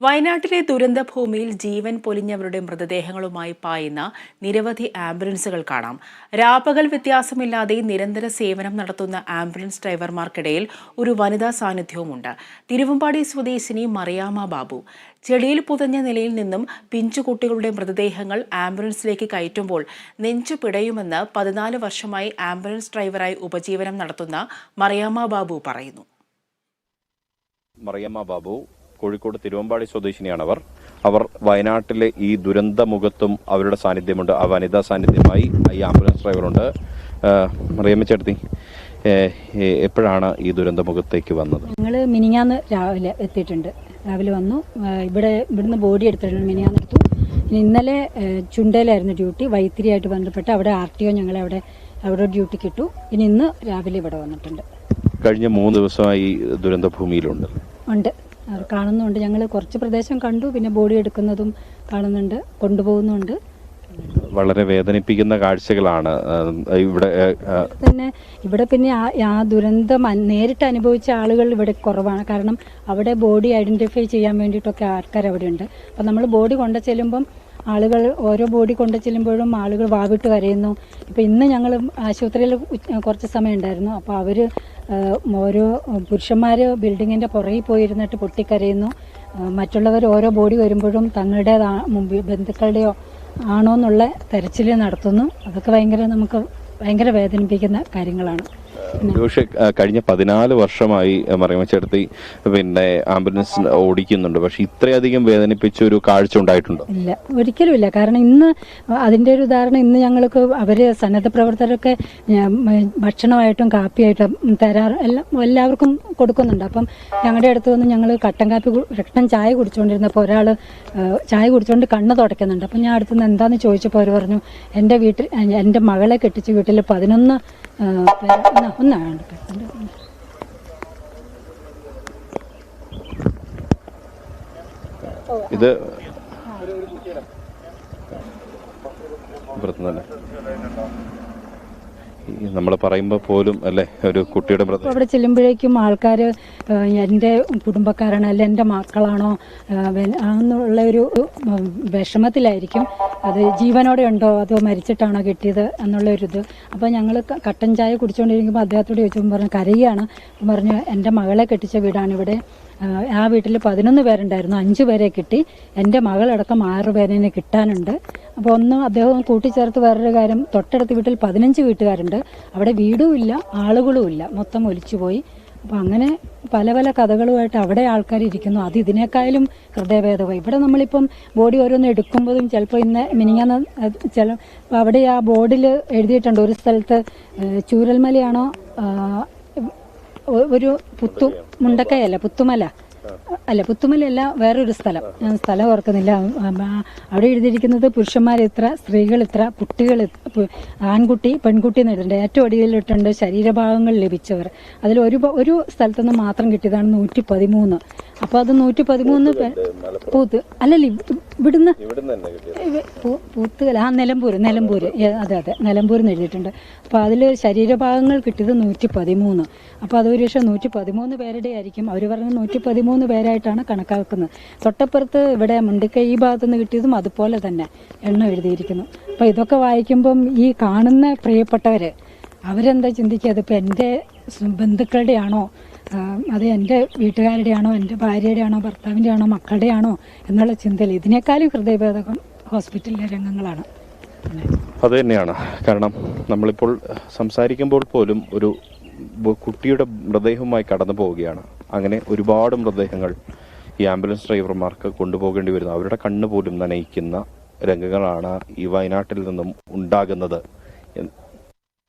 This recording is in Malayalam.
വയനാട്ടിലെ ദുരന്ത ഭൂമിയിൽ ജീവൻ പൊലിഞ്ഞവരുടെ മൃതദേഹങ്ങളുമായി പായുന്ന നിരവധി ആംബുലൻസുകൾ കാണാം. രാപകൽ വ്യത്യാസമില്ലാതെ നിരന്തര സേവനം നടത്തുന്ന ആംബുലൻസ് ഡ്രൈവർമാർക്കിടയിൽ ഒരു വനിതാ സാന്നിധ്യവുമുണ്ട്. തിരുവമ്പാടി സ്വദേശിനി മറിയാമ ബാബു. ചെടിയിൽ പുതഞ്ഞ നിലയിൽ നിന്നും പിഞ്ചുകുട്ടികളുടെ മൃതദേഹങ്ങൾ ആംബുലൻസിലേക്ക് കയറ്റുമ്പോൾ നെഞ്ചു പിടയുമെന്ന് പതിനാല് വർഷമായി ആംബുലൻസ് ഡ്രൈവറായി ഉപജീവനം നടത്തുന്ന മറിയാമ്മ ബാബു പറയുന്നു. മറിയമ്മ ബാബു കോഴിക്കോട് തിരുവമ്പാടി സ്വദേശിനിയാണ് അവർ അവർ വയനാട്ടിലെ ഈ ദുരന്ത മുഖത്തും അവരുടെ സാന്നിധ്യമുണ്ട്. ആ വനിതാ സാന്നിധ്യമായി ഈ ആംബുലൻസ് ഡ്രൈവറുണ്ട്. ഏ, എപ്പോഴാണ് ഈ ദുരന്ത മുഖത്തേക്ക് വന്നത്? ഞങ്ങൾ മിനിങ്ങാന്ന് രാവിലെ എത്തിയിട്ടുണ്ട്. രാവിലെ വന്നു. ഇവിടെ ഇവിടുന്ന് ബോഡി എടുത്തിട്ടുണ്ട്. മിനിങ്ങാന്ന് എടുത്തു ഇനി ഇന്നലെ ചുണ്ടയിലായിരുന്നു ഡ്യൂട്ടി. വൈത്തിരിയായിട്ട് ബന്ധപ്പെട്ട് അവിടെ ആർ ടി ഒ ഞങ്ങളെ അവിടെ അവിടെ ഡ്യൂട്ടി കിട്ടു ഇനി ഇന്ന് രാവിലെ ഇവിടെ വന്നിട്ടുണ്ട്. കഴിഞ്ഞ മൂന്ന് ദിവസമായി ദുരന്ത ഭൂമിയിലുണ്ട് ഉണ്ട്. കാണുന്നുണ്ട്. ഞങ്ങൾ കുറച്ച് പ്രദേശം കണ്ടു പിന്നെ ബോഡി എടുക്കുന്നതും കാണുന്നുണ്ട് കൊണ്ടുപോകുന്നുണ്ട്. വളരെ വേദനിപ്പിക്കുന്ന കാഴ്ചകളാണ്. ഇവിടെ തന്നെ ഇവിടെ പിന്നെ ആ ആ ദുരന്തം നേരിട്ട് അനുഭവിച്ച ആളുകൾ ഇവിടെ കുറവാണ്. കാരണം അവിടെ ബോഡി ഐഡന്റിഫൈ ചെയ്യാൻ വേണ്ടിയിട്ടൊക്കെ ആൾക്കാർ അവിടെ ഉണ്ട് അപ്പം നമ്മൾ ബോഡി കൊണ്ടു ചെല്ലുമ്പം ആളുകൾ ഓരോ ബോഡി കൊണ്ടു ചെല്ലുമ്പോഴും ആളുകൾ വാവിട്ട് കരയുന്നു. ഇപ്പം ഇന്ന് ഞങ്ങൾ ആശുപത്രിയിൽ കുറച്ച് സമയം ഉണ്ടായിരുന്നു. അപ്പോൾ അവർ ഓരോ പുരുഷന്മാർ ബിൽഡിങ്ങിന്റെ പുറകിൽ പോയിരുന്നിട്ട് പൊട്ടിക്കരയുന്നു. മറ്റുള്ളവർ ഓരോ ബോഡി വരുമ്പോഴും തങ്ങളുടെ ബന്ധുക്കളുടെയോ ആണോ എന്നുള്ള തെരച്ചിൽ നടത്തുന്നു. അതൊക്കെ ഭയങ്കര നമുക്ക് ഭയങ്കര വേദനിപ്പിക്കുന്ന കാര്യങ്ങളാണ്. പക്ഷേ ആ, കഴിഞ്ഞ പതിനാല് വർഷമായി മറിയമ്മ ചേട്ടത്തി പിന്നെ ആംബുലൻസ് ഓടിക്കുന്നുണ്ട്. പക്ഷെ ഇത്രയധികം വേദനിപ്പിച്ച ഒരു കാഴ്ച ഉണ്ടായിട്ടുണ്ടോ? ഇല്ല ഒരിക്കലും ഇല്ല. കാരണം ഇന്ന് അതിന്റെ ഒരു ഉദാഹരണം ഇന്ന് ഞങ്ങൾക്ക് അവർ സന്നദ്ധ പ്രവർത്തകരൊക്കെ ഭക്ഷണമായിട്ടും കാപ്പിയായിട്ടും തരാറ് എല്ലാം എല്ലാവർക്കും കൊടുക്കുന്നുണ്ട്. അപ്പം ഞങ്ങളുടെ അടുത്ത് വന്ന് ഞങ്ങൾ കട്ടൻ കാപ്പി കട്ടൻ ചായ കുടിച്ചുകൊണ്ടിരുന്നപ്പോൾ ഒരാൾ ചായ കുടിച്ചുകൊണ്ട് കണ്ണ് തുടയ്ക്കുന്നുണ്ട്. അപ്പം ഞാൻ അടുത്തുനിന്ന് എന്താണെന്ന് ചോദിച്ചപ്പോൾ അവർ പറഞ്ഞു എന്റെ വീട്ടിൽ എന്റെ മകളെ കെട്ടിച്ച് വീട്ടിൽ പതിനൊന്ന് ഒന്നാണ് പേര്. ഇത് പുറത്തുനിന്നല്ലേ നമ്മൾ പറയുമ്പോൾ പോലും അല്ലേ ഒരു കുട്ടിയുടെ അവിടെ ചെല്ലുമ്പോഴേക്കും ആൾക്കാർ എന്റെ കുടുംബക്കാരാണ് അല്ല എന്റെ മക്കളാണോ എന്നുള്ള ഒരു വിഷമത്തിലായിരിക്കും. അത് ജീവനോടെ ഉണ്ടോ അതോ മരിച്ചിട്ടാണോ കിട്ടിയത് എന്നുള്ള ഒരു ഇത്. അപ്പോൾ ഞങ്ങൾ കട്ടൻ ചായ കുടിച്ചുകൊണ്ടിരിക്കുമ്പോൾ അദ്ദേഹത്തോട് ചോദിച്ചപ്പോൾ പറഞ്ഞു കരയാണ്. പറഞ്ഞു എന്റെ മകളെ കെട്ടിച്ച വീടാണ് ഇവിടെ. ആ, ആ വീട്ടിൽ പതിനൊന്ന് പേരുണ്ടായിരുന്നു. അഞ്ച് പേരെ കിട്ടി. എന്റെ മകളടക്കം ആറ് പേരെ കിട്ടാനുണ്ട്. അപ്പോൾ ഒന്ന് അദ്ദേഹം കൂട്ടിച്ചേർത്ത് വേറൊരു കാര്യം. തൊട്ടടുത്ത് വീട്ടിൽ പതിനഞ്ച് വീട്ടുകാരുണ്ട്. അവിടെ വീടും ഇല്ല ആളുകളും ഇല്ല. മൊത്തം ഒലിച്ചുപോയി അപ്പോൾ അങ്ങനെ പല പല കഥകളുമായിട്ട് അവിടെ ആൾക്കാർ ഇരിക്കുന്നു. അത് ഇതിനേക്കാളും ഹൃദയഭേദമായി ഇവിടെ നമ്മളിപ്പം ബോഡി ഓരോന്ന് എടുക്കുമ്പോഴും ചിലപ്പോൾ ഇന്ന് മിനിങ്ങാന്ന് ചില അവിടെ ആ ബോർഡിൽ എഴുതിയിട്ടുണ്ട്. ഒരു സ്ഥലത്ത് ചൂരൽമലയാണോ? ഒരു പുത്തു മുണ്ടക്കയല്ല? പുത്തുമല. അല്ല പുത്തുമലയല്ല വേറൊരു സ്ഥലം. ഞാൻ സ്ഥലം ഓർക്കുന്നില്ല. അവിടെ എഴുതിയിരിക്കുന്നത് പുരുഷന്മാർ ഇത്ര സ്ത്രീകൾ എത്ര കുട്ടികൾ ആൺകുട്ടി പെൺകുട്ടി എന്നിട്ടുണ്ട്. ഏറ്റവും അടിയിലിട്ടുണ്ട് ശരീരഭാഗങ്ങൾ ലഭിച്ചവർ. അതിൽ ഒരു ഒരു ഒരു സ്ഥലത്തുനിന്ന് മാത്രം കിട്ടിയതാണ് നൂറ്റി പതിമൂന്ന് അപ്പോൾ അത് നൂറ്റി പതിമൂന്ന് പൂത്ത് അല്ലല്ല ഇവ്- ഇവിടുന്ന് പൂത്തുകല ആ നിലമ്പൂര് നിലമ്പൂര്. അതെ അതെ നിലമ്പൂരിൽ എന്ന് എഴുതിയിട്ടുണ്ട്. അപ്പോൾ അതിൽ ശരീരഭാഗങ്ങൾ കിട്ടിയത് നൂറ്റി പതിമൂന്ന് അപ്പോൾ അതൊരു പക്ഷേ നൂറ്റി പതിമൂന്ന് പേരുടെ ആയിരിക്കും. അവർ പറഞ്ഞ നൂറ്റി പതിമൂന്ന് പേരായിട്ടാണ് കണക്കാക്കുന്നത്. തൊട്ടപ്പുറത്ത് ഇവിടെ മുണ്ടിക്കൈ ഈ ഭാഗത്തു നിന്ന് കിട്ടിയതും അതുപോലെ തന്നെ എണ്ണം എഴുതിയിരിക്കുന്നു. അപ്പോൾ ഇതൊക്കെ വായിക്കുമ്പം ഈ കാണുന്ന പ്രിയപ്പെട്ടവർ അവരെന്താ ചിന്തിക്കുക? അതിപ്പോൾ എന്റെ ബന്ധുക്കളുടെ ആണോ അത് എന്റെ വീട്ടുകാരുടെ ആണോ എന്റെ ഭാര്യയുടെ ആണോ ഭർത്താവിന്റെ ആണോ മക്കളുടെ ആണോ എന്നുള്ള ചിന്തയിൽ ഇതിനേക്കാളും ഹൃദയഭേദകം ഹോസ്പിറ്റലിലെ രംഗങ്ങളാണ്. അത് തന്നെയാണ്. കാരണം നമ്മളിപ്പോൾ സംസാരിക്കുമ്പോൾ പോലും ഒരു കുട്ടിയുടെ മൃതദേഹവുമായി കടന്നു പോവുകയാണ്. അങ്ങനെ ഒരുപാട് മൃതദേഹങ്ങൾ ഈ ആംബുലൻസ് ഡ്രൈവർമാർക്ക് കൊണ്ടുപോകേണ്ടി വരുന്നു. അവരുടെ കണ്ണ് പോലും നനയിക്കുന്ന രംഗങ്ങളാണ് ഈ വയനാട്ടിൽ നിന്നും ഉണ്ടാകുന്നത്.